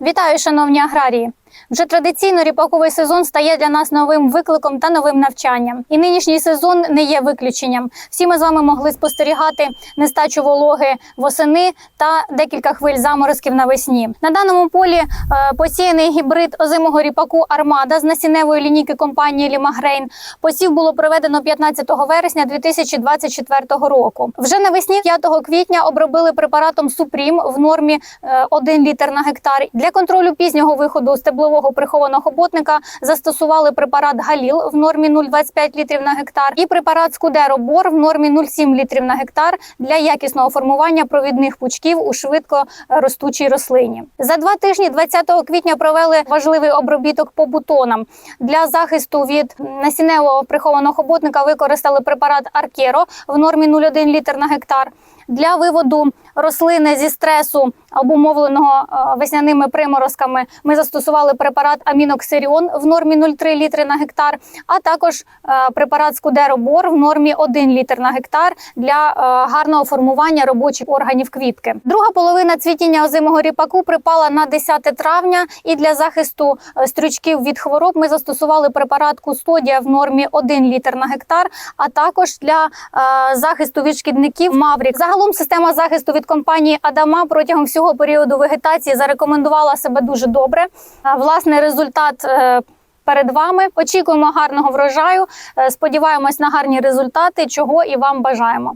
Вітаю, шановні аграрії! Вже традиційно ріпаковий сезон стає для нас новим викликом та новим навчанням. І нинішній сезон не є виключенням. Всі ми з вами могли спостерігати нестачу вологи восени та декілька хвиль заморозків навесні. На даному полі е, посіяний гібрид озимого ріпаку Армада з насінневої лінійки компанії Лімагрейн. Посів було проведено 15 вересня 2024 року. Вже навесні 5 квітня обробили препаратом Супрім в нормі е, 1 літр на гектар. Для контролю пізнього виходу стеблового прихованого ботника застосували препарат Галіл в нормі 0,25 літрів на гектар і препарат Скудеро Бор в нормі 0,7 літрів на гектар для якісного формування провідних пучків у швидко ростучій рослині. За два тижні 20 квітня провели важливий обробіток по бутонам. Для захисту від насінневого прихованого ботника використали препарат Аркеро в нормі 0,1 літр на гектар. Для виводу рослини зі стресу, обумовленого е, весняними приморозками, ми застосували препарат Аміноксиріон в нормі 0,3 літри на гектар, а також е, препарат Скудеробор в нормі 1 літр на гектар для е, гарного формування робочих органів квітки. Друга половина цвітіння озимого ріпаку припала на 10 травня, і для захисту стрючків від хвороб ми застосували препарат Кустодія в нормі 1 літр на гектар, а також для захисту від шкідників Маврік. Загалом система захисту від компанії Адама протягом всього періоду вегетації зарекомендувала себе дуже добре. Власне, результат. е, Перед вами очікуємо гарного врожаю. Е, Сподіваємось на гарні результати, чого і вам бажаємо.